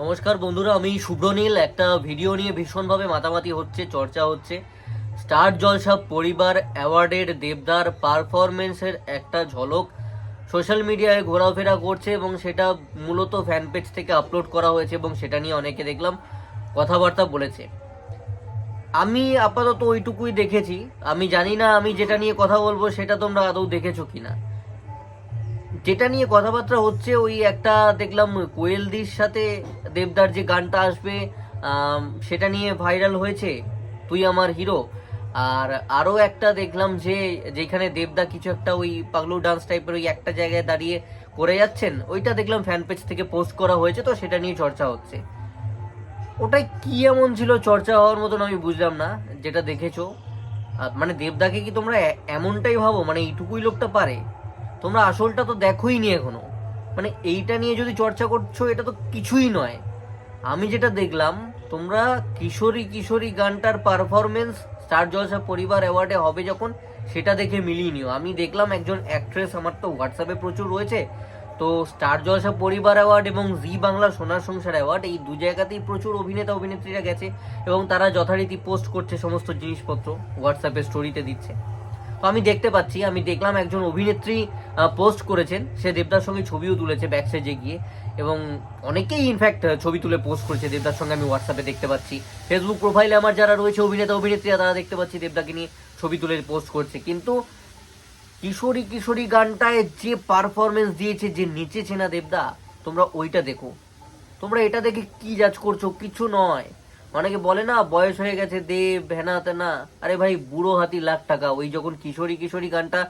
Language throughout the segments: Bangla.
নমস্কার বন্ধুরা, আমি শুভ্রনীল একটা ভিডিও নিয়ে ভীষণভাবে মাতামাতি হচ্ছে, চর্চা হচ্ছে। স্টার জলসা পরিবার অ্যাওয়ার্ডের দেবদার পারফরমেন্সের একটা ঝলক সোশ্যাল মিডিয়ায় ঘোরাফেরা করছে এবং সেটা মূলত ফ্যান পেজ থেকে আপলোড করা হয়েছে এবং সেটা নিয়ে অনেকে দেখলাম, কথাবার্তা বলেছে। আমি আপাতত ওইটুকুই দেখেছি। আমি জানি না আমি যেটা নিয়ে কথা বলব, সেটা তোমরা আদৌ দেখেছ কিনা। যেটা নিয়ে কথাবার্তা হচ্ছে, ওই একটা দেখলাম কোয়েলদির সাথে দেবদার যে গানটা আসবে সেটা নিয়ে ভাইরাল হয়েছে, তুই আমার হিরো। আর আরও একটা দেখলাম যে, যেখানে দেবদা কিছু একটা ওই পাগলু ডান্স টাইপের ওই একটা জায়গায় দাঁড়িয়ে করে যাচ্ছেন, ওইটা দেখলাম ফ্যান পেজ থেকে পোস্ট করা হয়েছে, তো সেটা নিয়ে চর্চা হচ্ছে। ওটাই কি এমন ছিল চর্চা হওয়ার মতন আমি বুঝলাম না, যেটা দেখেছ। মানে দেবদাকে কি তোমরা এমনটাই ভাবো? মানে এইটুকুই লোকটা পারে? তোমরা আসলটা তো দেখোই নি এখনও। মানে এইটা নিয়ে যদি চর্চা করছ, এটা তো কিছুই নয়। আমি যেটা দেখলাম, তোমরা কিশোরী কিশোরী গানটার পারফরমেন্স স্টার জলসা পরিবার অ্যাওয়ার্ডে হবে যখন, সেটা দেখে মিলিয়ে নিও। আমি দেখলাম একজন অ্যাক্ট্রেস আমার তো হোয়াটসঅ্যাপে প্রচুর রয়েছে। তো স্টার জলসা পরিবার অ্যাওয়ার্ড এবং জি বাংলা সোনার সংসার অ্যাওয়ার্ড এই দু জায়গাতেই প্রচুর অভিনেতা অভিনেত্রীরা গেছে এবং তারা যথারীতি পোস্ট করছে সমস্ত জিনিসপত্র হোয়াটসঅ্যাপে স্টোরিতে দিচ্ছে। তো আমি দেখতে পাচ্ছি, আমি দেখলাম একজন অভিনেত্রী পোস্ট করেছেন। সে দেবদার সঙ্গে ছবিও তুলেছে ব্যাক সাইডে গিয়ে। এবং অনেকেই ইনফ্যাক্ট ছবি তুলে পোস্ট করেছে দেবদার সঙ্গে, আমি হোয়াটসঅ্যাপে দেখতে পাচ্ছি। ফেসবুক প্রোফাইলে আমার যারা রয়েছে অভিনেতা, অভিনেত্রীরা, তারা দেখতে পাচ্ছি দেবদাকে নিয়ে ছবি তুলে পোস্ট করছে। কিন্তু কিশোরী কিশোরী গানটায় যে পারফরমেন্স দিয়েছে, যে নেচেছে না দেবদা, তোমরা ওইটা দেখো। তোমরা এটা দেখে কি জাজ করছ? কিছু নয়। অনেকে বলে না, বয়স হয়ে গেছে, দেব হেনা তেনা আরে ভাই, বুড়ো হাতি লাখ টাকা। ওই যখন কিশোরী কিশোরী গানটা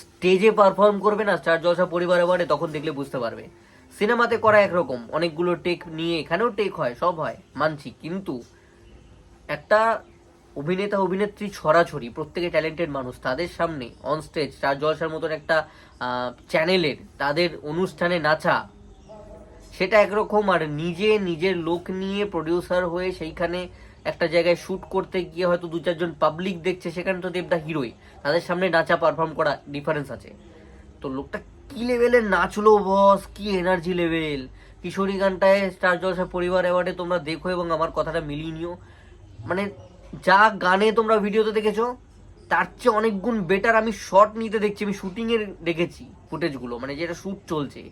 স্টেজে পারফর্ম করবে না স্টার জলসা পরিবার অ্যাওয়ার্ডে তখন দেখলে বুঝতে পারবে। সিনেমাতে করা একরকম। অনেকগুলো টেক নিয়ে, এখানেও টেক হয়, সব হয়, মানছি। কিন্তু একটা অভিনেতা, অভিনেত্রী ছড়াছড়ি, প্রত্যেকে ট্যালেন্টেড মানুষ, তাদের সামনে অন স্টেজ স্টার জলসার মতন একটা চ্যানেলের তাদের অনুষ্ঠানে নাচা সেটা একরকম আর নিজে, নিজের লোক নিয়ে প্রডিউসার হয়ে সেইখানে একটা জায়গায় শুট করতে গিয়ে হয়তো দু চারজন পাবলিক দেখছে, সেখানে তো দেবদা হিরোই তাদের সামনে নাচা পারফর্ম করা ডিফারেন্স আছে। তো লোকটা কি লেভেলের নাচলো বস কি এনার্জি লেভেল কিশোরী গানটায় স্টার জলসা পরিবার অ্যাওয়ার্ডে তোমরা দেখো এবং আমার কথাটা মিলিয়ে নিও। মানে যা গানে তোমরা ভিডিওতে দেখেছ, তার চেয়ে অনেক গুণ বেটার আমি শর্ট নিতে দেখছি, আমি শুটিং এর দেখেছি ফুটেজগুলো মানে যেটা শুট চলছে।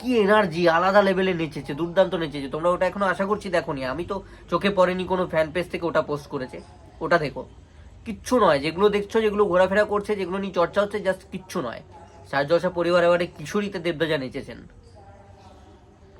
কি এনার্জি আলাদা লেভেলে নেচেছে, দুর্দান্ত নেচেছে। তোমরা ওটা এখনও আশা করছি দেখো নি আমি তো চোখে পড়েনি কোনো ফ্যান পেজ থেকে ওটা পোস্ট করেছে। ওটা দেখো। কিচ্ছু নয়। যেগুলো দেখছ, যেগুলো ঘোরাফেরা করছে, যেগুলো নিয়ে চর্চা হচ্ছে জাস্ট কিচ্ছু নয়। সাহায্য পরিবার এবারে কিশোরীতে দেবদাজা নেচেছেন।